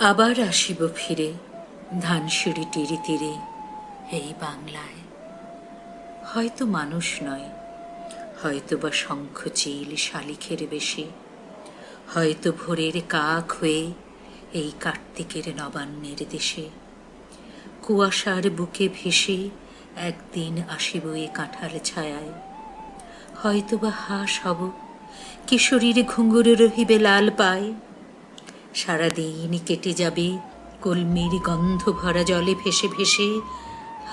আবার আসিব ফিরে ধানসিঁড়ি তীরে তীরে এই বাংলায়। হয়তো মানুষ নয় হয়তো বা শঙ্খ চিল শালিখের বেশে, হয়তো ভোরের কাক হয়ে এই কার্তিকের নবান্নের দেশে। কুয়াশার বুকে ভেসে একদিন আসিব এ কাঁঠাল ছায়ায়। হয়তো বা হাঁস হব, কিশোরীর ঘুঙুর রহিবে লাল পায় সারাদিন কেটে যাবে, কলমির গন্ধ ভরা জলে ভেসে ভেসে।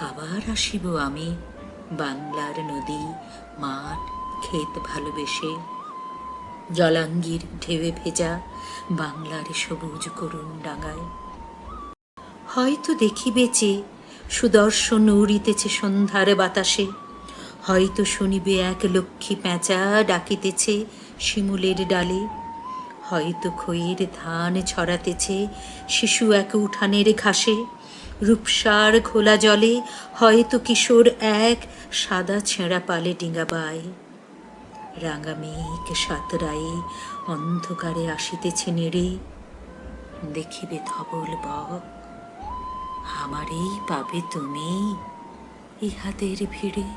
আবার আসিব আমি, বাংলার নদী, মাঠ, ক্ষেত ভালোবেসে। জলাঙ্গির ঢেউয়ে ভেজা বাংলার সবুজ করুণ ডাঙায় হয়তো দেখিবে যে সুদর্শন উড়িতেছে সন্ধ্যার বাতাসে। হয়তো শুনিবে এক লক্ষ্মী প্যাঁচা ডাকিতেছে শিমুলের ডালে। হয়তো খইয়ের ধান ছড়াতেছে শিশু এক উঠানের ঘাসে। রূপসার খোলা জলে হয়তো কিশোর এক সাদা ছেঁড়া পালে ডিঙ্গাবায় রাঙা মেঘ সাতরায়ে অন্ধকারে আসিতেছে নেড়ে। দেখিবে ধবল বক, আমারেই পাবে তুমি ইহাদের ভিড়ে।